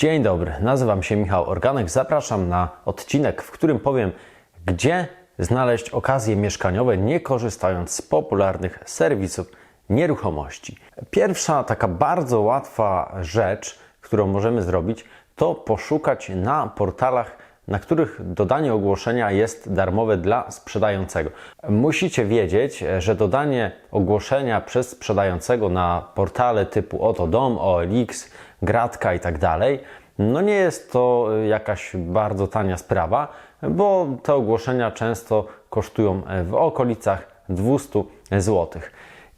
Dzień dobry, nazywam się Michał Organek. Zapraszam na odcinek, w którym powiem, gdzie znaleźć okazje mieszkaniowe, nie korzystając z popularnych serwisów nieruchomości. Pierwsza taka bardzo łatwa rzecz, którą możemy zrobić, to poszukać na portalach, na których dodanie ogłoszenia jest darmowe dla sprzedającego. Musicie wiedzieć, że dodanie ogłoszenia przez sprzedającego na portale typu Oto Dom, OLX, Gratka i tak dalej, no nie jest to jakaś bardzo tania sprawa, bo te ogłoszenia często kosztują w okolicach 200 zł.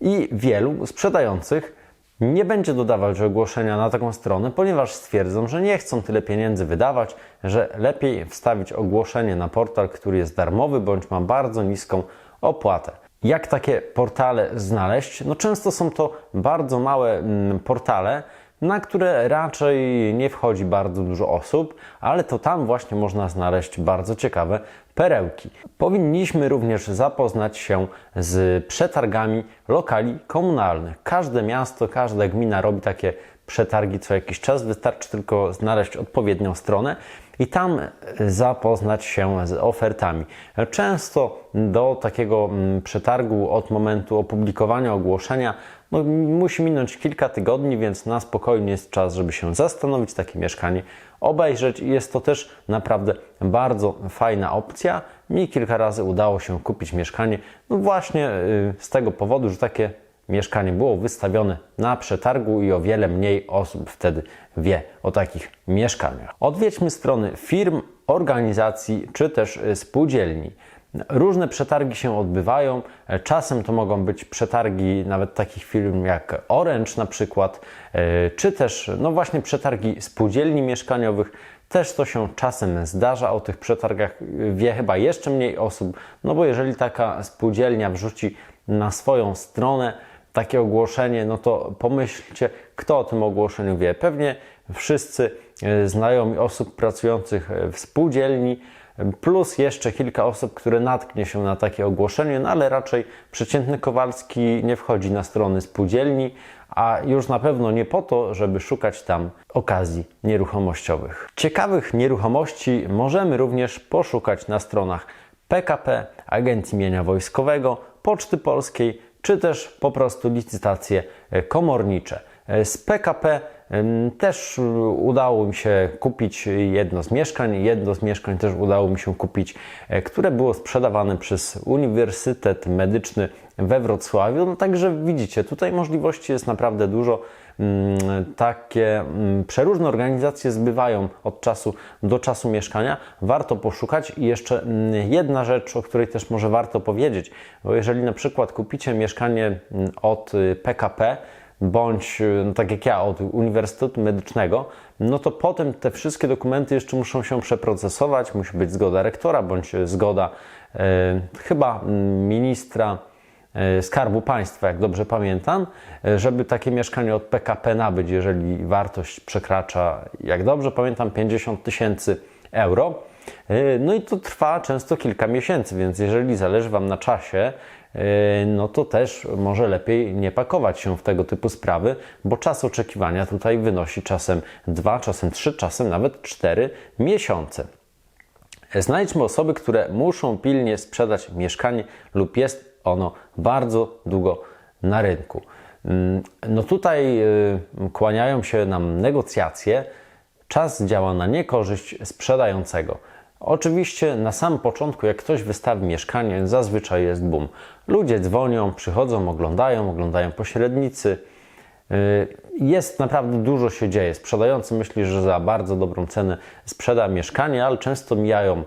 I wielu sprzedających nie będzie dodawać ogłoszenia na taką stronę, ponieważ stwierdzą, że nie chcą tyle pieniędzy wydawać, że lepiej wstawić ogłoszenie na portal, który jest darmowy bądź ma bardzo niską opłatę. Jak takie portale znaleźć? No często są to bardzo małe mm, portale, na które raczej nie wchodzi bardzo dużo osób, ale to tam właśnie można znaleźć bardzo ciekawe perełki. Powinniśmy również zapoznać się z przetargami lokali komunalnych. Każde miasto, każda gmina robi takie przetargi co jakiś czas, wystarczy tylko znaleźć odpowiednią stronę i tam zapoznać się z ofertami. Często do takiego mm, przetargu od momentu opublikowania ogłoszenia no, musi minąć kilka tygodni, więc na spokojnie jest czas, żeby się zastanowić, takie mieszkanie obejrzeć jest to też naprawdę bardzo fajna opcja. Mi kilka razy udało się kupić mieszkanie, no właśnie y, z tego powodu, że takie mieszkanie było wystawione na przetargu i o wiele mniej osób wtedy wie o takich mieszkaniach. Odwiedźmy strony firm, organizacji czy też y, spółdzielni. Różne przetargi się odbywają. Czasem to mogą być przetargi nawet takich firm jak Orange na przykład, y, czy też no właśnie przetargi spółdzielni mieszkaniowych. Też to się czasem zdarza. O tych przetargach wie chyba jeszcze mniej osób, no bo jeżeli taka spółdzielnia wrzuci na swoją stronę takie ogłoszenie, no to pomyślcie, kto o tym ogłoszeniu wie. Pewnie wszyscy e, znajomi osób pracujących w spółdzielni, plus jeszcze kilka osób, które natknie się na takie ogłoszenie, no ale raczej przeciętny Kowalski nie wchodzi na strony spółdzielni, a już na pewno nie po to, żeby szukać tam okazji nieruchomościowych. Ciekawych nieruchomości możemy również poszukać na stronach PKP, Agencji Mienia Wojskowego, Poczty Polskiej, czy też po prostu licytacje komornicze. Z PKP też udało mi się kupić jedno z mieszkań. Jedno z mieszkań też udało mi się kupić, e, które było sprzedawane przez Uniwersytet Medyczny we Wrocławiu. No także widzicie, tutaj możliwości jest naprawdę dużo. Takie przeróżne organizacje zbywają od czasu do czasu mieszkania. Warto poszukać i jeszcze jedna rzecz, o której też może warto powiedzieć, bo jeżeli na przykład kupicie mieszkanie od PKP, bądź no tak jak ja od Uniwersytetu Medycznego, no to potem te wszystkie dokumenty jeszcze muszą się przeprocesować, musi być zgoda rektora bądź zgoda e, chyba ministra e, Skarbu Państwa, jak dobrze pamiętam, żeby takie mieszkanie od PKP nabyć, jeżeli wartość przekracza, jak dobrze pamiętam, 50 tysięcy euro. No i to trwa często kilka miesięcy, więc jeżeli zależy Wam na czasie, no to też może lepiej nie pakować się w tego typu sprawy, bo czas oczekiwania tutaj wynosi czasem 2, czasem 3, czasem nawet 4 miesiące. Znajdźmy osoby, które muszą pilnie sprzedać mieszkanie lub jest ono bardzo długo na rynku. Mm, no tutaj y, kłaniają się nam negocjacje. Czas działa na niekorzyść sprzedającego. Oczywiście na samym początku, jak ktoś wystawi mieszkanie, zazwyczaj jest boom. Ludzie dzwonią, przychodzą, oglądają, oglądają pośrednicy. Y, Jest naprawdę dużo się dzieje. Sprzedający myśli, że za bardzo dobrą cenę sprzeda mieszkanie, ale często mijają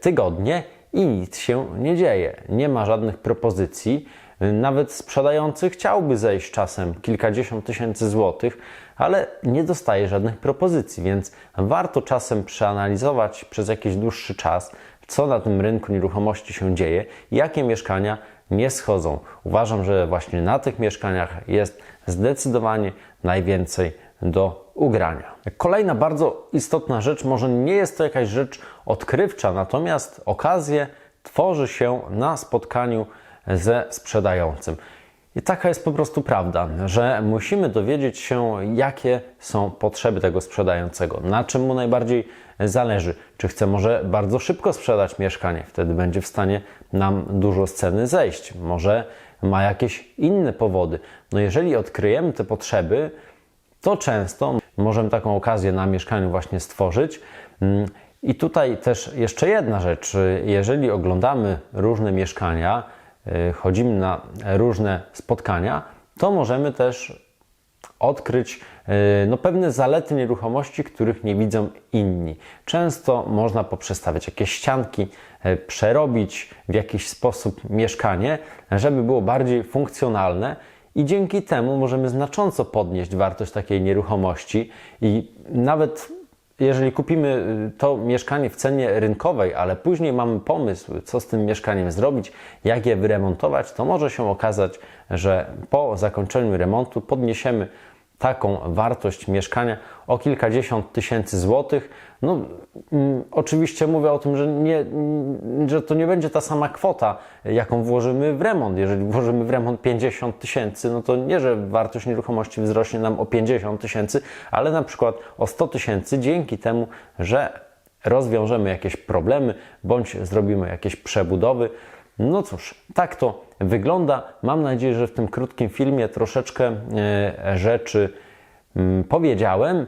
tygodnie i nic się nie dzieje. Nie ma żadnych propozycji. Nawet sprzedający chciałby zejść czasem kilkadziesiąt tysięcy złotych, ale nie dostaje żadnych propozycji, więc warto czasem przeanalizować przez jakiś dłuższy czas, co na tym rynku nieruchomości się dzieje, jakie mieszkania nie schodzą. Uważam, że właśnie na tych mieszkaniach jest zdecydowanie najwięcej do ugrania. Kolejna bardzo istotna rzecz, może nie jest to jakaś rzecz odkrywcza, natomiast okazję tworzy się na spotkaniu ze sprzedającym. I taka jest po prostu prawda, że musimy dowiedzieć się, jakie są potrzeby tego sprzedającego, na czym mu najbardziej zależy. Czy chce może bardzo szybko sprzedać mieszkanie, wtedy będzie w stanie nam dużo z ceny zejść. Może ma jakieś inne powody. No jeżeli odkryjemy te potrzeby, to często możemy taką okazję na mieszkaniu właśnie stworzyć. Mm, I tutaj też jeszcze jedna rzecz. Jeżeli oglądamy różne mieszkania, y, chodzimy na różne spotkania, to możemy też odkryć y, no, pewne zalety nieruchomości, których nie widzą inni. Często można poprzestawiać jakieś ścianki, y, przerobić w jakiś sposób mieszkanie, żeby było bardziej funkcjonalne i dzięki temu możemy znacząco podnieść wartość takiej nieruchomości. I nawet jeżeli kupimy y, to mieszkanie w cenie rynkowej, ale później mamy pomysł, co z tym mieszkaniem zrobić, jak je wyremontować, to może się okazać, że po zakończeniu remontu podniesiemy taką wartość mieszkania o kilkadziesiąt tysięcy złotych. No, mm, oczywiście mówię o tym, że, nie, mm, że to nie będzie ta sama kwota, jaką włożymy w remont. Jeżeli włożymy w remont 50 tysięcy, no to nie, że wartość nieruchomości wzrośnie nam o 50 tysięcy, ale na przykład o 100 tysięcy dzięki temu, że rozwiążemy jakieś problemy bądź zrobimy jakieś przebudowy. No cóż, tak to wygląda. Mam nadzieję, że w tym krótkim filmie troszeczkę e, rzeczy mm, powiedziałem.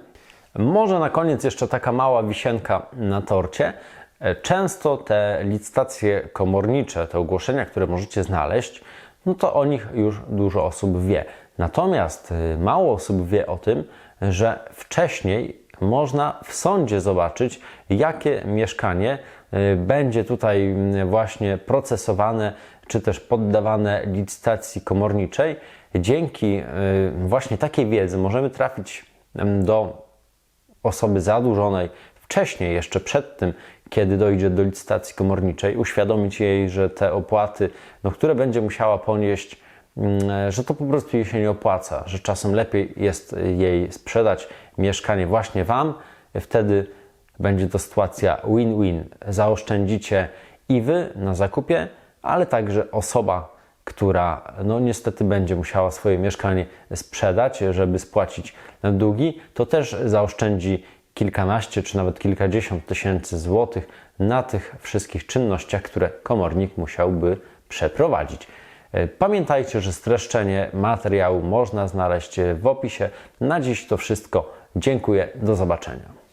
Może na koniec jeszcze taka mała wisienka na torcie. E, Często te licytacje komornicze, te ogłoszenia, które możecie znaleźć, no to o nich już dużo osób wie. Natomiast e, mało osób wie o tym, że wcześniej można w sądzie zobaczyć, jakie mieszkanie y, będzie tutaj właśnie procesowane, czy też poddawane licytacji komorniczej. Dzięki właśnie takiej wiedzy możemy trafić do osoby zadłużonej wcześniej, jeszcze przed tym, kiedy dojdzie do licytacji komorniczej, uświadomić jej, że te opłaty, no, które będzie musiała ponieść, mm, że to po prostu jej się nie opłaca, że czasem lepiej jest jej sprzedać mieszkanie właśnie Wam, wtedy będzie to sytuacja win-win. Zaoszczędzicie i Wy na zakupie, ale także osoba, która no niestety będzie musiała swoje mieszkanie sprzedać, żeby spłacić długi, to też zaoszczędzi kilkanaście czy nawet kilkadziesiąt tysięcy złotych na tych wszystkich czynnościach, które komornik musiałby przeprowadzić. Pamiętajcie, że streszczenie materiału można znaleźć w opisie. Na dziś to wszystko. Dziękuję, do zobaczenia.